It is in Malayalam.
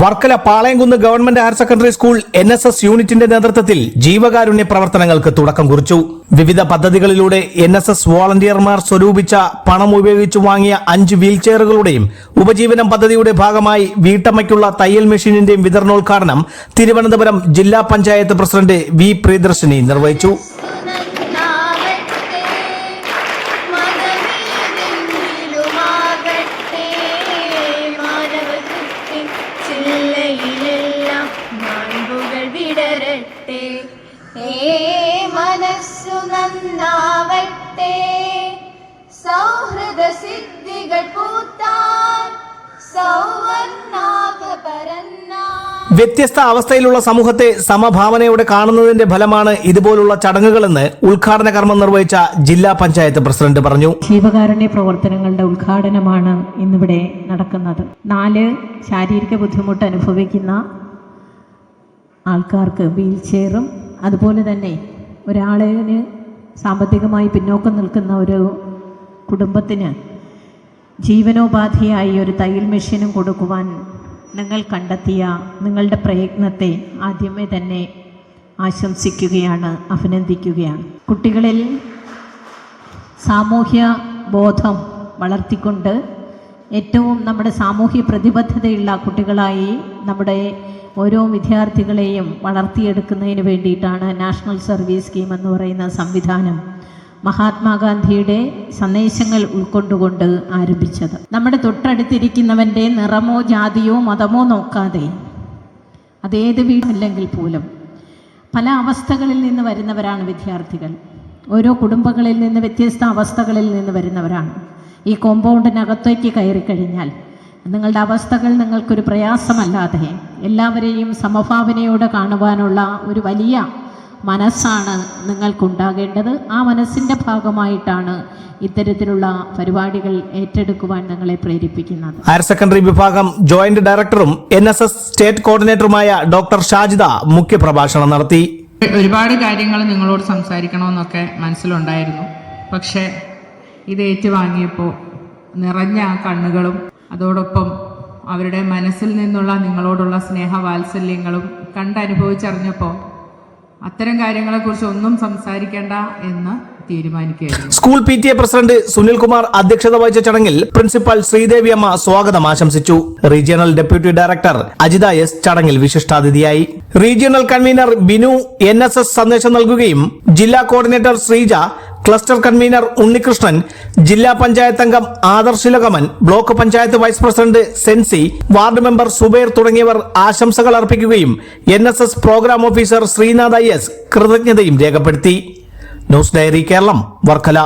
Varkala Palayamkunnu government higher secondary school N S S യൂണിറ്റിന്റെ നേതൃത്വത്തിൽ ജീവകാരുണ്യ പ്രവർത്തനങ്ങൾക്ക് തുടക്കം കുറിച്ചു. വിവിധ പദ്ധതികളിലൂടെ എൻ എസ് എസ് വോളണ്ടിയർമാർ സ്വരൂപിച്ച പണം ഉപയോഗിച്ച് വാങ്ങിയ അഞ്ച് വീൽചെയറുകളുടെയും ഉപജീവനം പദ്ധതിയുടെ ഭാഗമായി വീട്ടമ്മയ്ക്കുള്ള തയ്യൽ മെഷീനിന്റെയും വിതരണോദ്ഘാടനം തിരുവനന്തപുരം ജില്ലാ പഞ്ചായത്ത് പ്രസിഡന്റ് വി പ്രിയദർശിനി നിർവഹിച്ചു. വിടരട്ടെ ഏ മനസ്സു നന്നാവട്ടെ. സൗഹൃദ സിദ്ധികൾ പൂത്താൻ സൗവർണാഭ പരന്നാ വ്യത്യസ്ത അവസ്ഥയിലുള്ള സമൂഹത്തെ സമഭാവനയോടെ കാണുന്നതിന്റെ ഫലമാണ് ഇതുപോലുള്ള ചടങ്ങുകളെന്ന് ഉദ്ഘാടന കർമ്മം നിർവഹിച്ച ജില്ലാ പഞ്ചായത്ത് പ്രസിഡന്റ് പറഞ്ഞു. ജീവകാരുണ്യ പ്രവർത്തനങ്ങളുടെ ഉദ്ഘാടനമാണ് ഇന്നിവിടെ നടക്കുന്നത്. നാല് ശാരീരിക ബുദ്ധിമുട്ട് അനുഭവിക്കുന്ന ആൾക്കാർക്ക് വീൽ ചെയറും. അതുപോലെ തന്നെ ഒരാളിന് സാമ്പത്തികമായി പിന്നോക്കം നിൽക്കുന്ന ഒരു കുടുംബത്തിന് ജീവനോപാധിയായി ഒരു തയ്യൽ മെഷീനും കൊടുക്കുവാൻ നിങ്ങൾ കണ്ടെത്തിയ നിങ്ങളുടെ പ്രയത്നത്തെ ആദ്യമേ തന്നെ ആശംസിക്കുകയാണ് അഭിനന്ദിക്കുകയാണ്. കുട്ടികളിൽ സാമൂഹ്യ ബോധം വളർത്തിക്കൊണ്ട് ഏറ്റവും നമ്മുടെ സാമൂഹ്യ പ്രതിബദ്ധതയുള്ള കുട്ടികളായി നമ്മുടെ ഓരോ വിദ്യാർത്ഥികളെയും വളർത്തിയെടുക്കുന്നതിന് വേണ്ടിയിട്ടാണ് നാഷണൽ സർവീസ് സ്കീം എന്ന് പറയുന്ന സംവിധാനം മഹാത്മാഗാന്ധിയുടെ സന്ദേശങ്ങൾ ഉൾക്കൊണ്ടുകൊണ്ട് ആരംഭിച്ചത്. നമ്മുടെ തൊട്ടടുത്തിരിക്കുന്നവന്റെ നിറമോ ജാതിയോ മതമോ നോക്കാതെ അതേത് വീടുമില്ലെങ്കിൽ പോലും പല അവസ്ഥകളിൽ നിന്ന് വരുന്നവരാണ് വിദ്യാർത്ഥികൾ. ഓരോ കുടുംബങ്ങളിൽ നിന്ന് വ്യത്യസ്ത അവസ്ഥകളിൽ നിന്ന് വരുന്നവരാണ്. ഈ കോമ്പൗണ്ടിനകത്തേക്ക് കയറി കഴിഞ്ഞാൽ നിങ്ങളുടെ അവസ്ഥകൾ നിങ്ങൾക്കൊരു പ്രയാസമല്ലാതെ എല്ലാവരെയും സമഭാവനയോടെ കാണുവാനുള്ള ഒരു വലിയ മനസ്സാണ് നിങ്ങൾക്കുണ്ടാകേണ്ടത്. ആ മനസ്സിന്റെ ഭാഗമായിട്ടാണ് ഇത്തരത്തിലുള്ള പരിപാടികൾ ഏറ്റെടുക്കുവാൻ നിങ്ങളെ പ്രേരിപ്പിക്കുന്നത്. ഹയർ സെക്കൻഡറി വിഭാഗം ജോയിന്റ് ഡയറക്ടറും എൻ എസ് എസ് സ്റ്റേറ്റ് കോർഡിനേറ്ററുമായ ഡോക്ടർ ഷാജിദ മുഖ്യപ്രഭാഷണം നടത്തി. ഒരുപാട് കാര്യങ്ങൾ നിങ്ങളോട് സംസാരിക്കണമെന്നൊക്കെ മനസ്സിലുണ്ടായിരുന്നു. പക്ഷേ ഇത് ഏറ്റുവാങ്ങിയപ്പോൾ നിറഞ്ഞ ആ കണ്ണുകളും അതോടൊപ്പം അവരുടെ മനസ്സിൽ നിന്നുള്ള നിങ്ങളോടുള്ള സ്നേഹവാത്സല്യങ്ങളും കണ്ടനുഭവിച്ചറിഞ്ഞപ്പോൾ അത്തരം കാര്യങ്ങളെക്കുറിച്ച് ഒന്നും സംസാരിക്കേണ്ട എന്ന് തീരുമാനിക്കുകയായിരുന്നു. School P T A president Sunilkumar അധ്യക്ഷത വഹിച്ച ചടങ്ങിൽ പ്രിൻസിപ്പൽ ശ്രീദേവി അമ്മ സ്വാഗതം ആശംസിച്ചു. Regional deputy director Ajitha S ചടങ്ങിൽ വിശിഷ്ടാതിഥിയായി. റീജിയണൽ കൺവീനർ ബിനു എൻ സന്ദേശം നൽകുകയും ജില്ലാ coordinator Sreeja cluster convener Unnikrishnan ജില്ലാ പഞ്ചായത്ത് അംഗം ആദർശിലകമൻ block panchayat vice president Sensi ward member Zubair തുടങ്ങിയവർ ആശംസകൾ അർപ്പിക്കുകയും N S S program officer Sreenath I S കൃതജ്ഞതയും രേഖപ്പെടുത്തി. News diary Keralam Varkala.